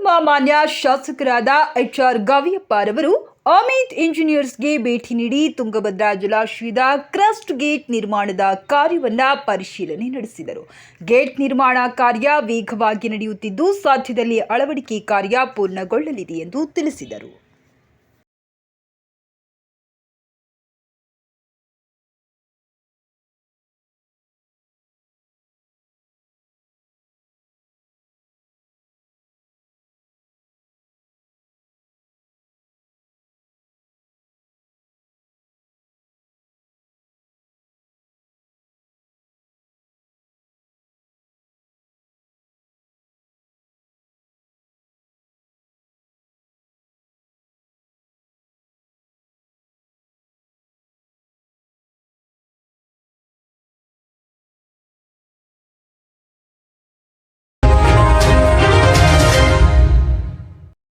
ಮಾನ್ಯ ಶಾಸಕರಾದ H R ಗವಿಯಪ್ಪರವರು ಅಮಿತ್ ಇಂಜಿನಿಯರ್ಸ್ಗೆ ಭೇಟಿ ನೀಡಿ ತುಂಗಭದ್ರಾ ಜಲಾಶಯದ ಕ್ರಸ್ಟ್ ಗೇಟ್ ನಿರ್ಮಾಣದ ಕಾರ್ಯವನ್ನು ಪರಿಶೀಲನೆ ನಡೆಸಿದರು. ಗೇಟ್ ನಿರ್ಮಾಣ ಕಾರ್ಯ ವೇಗವಾಗಿ ನಡೆಯುತ್ತಿದ್ದು, ಸಾಧ್ಯದಲ್ಲಿ ಅಳವಡಿಕೆ ಕಾರ್ಯ ಪೂರ್ಣಗೊಳ್ಳಲಿದೆ ಎಂದು ತಿಳಿಸಿದರು.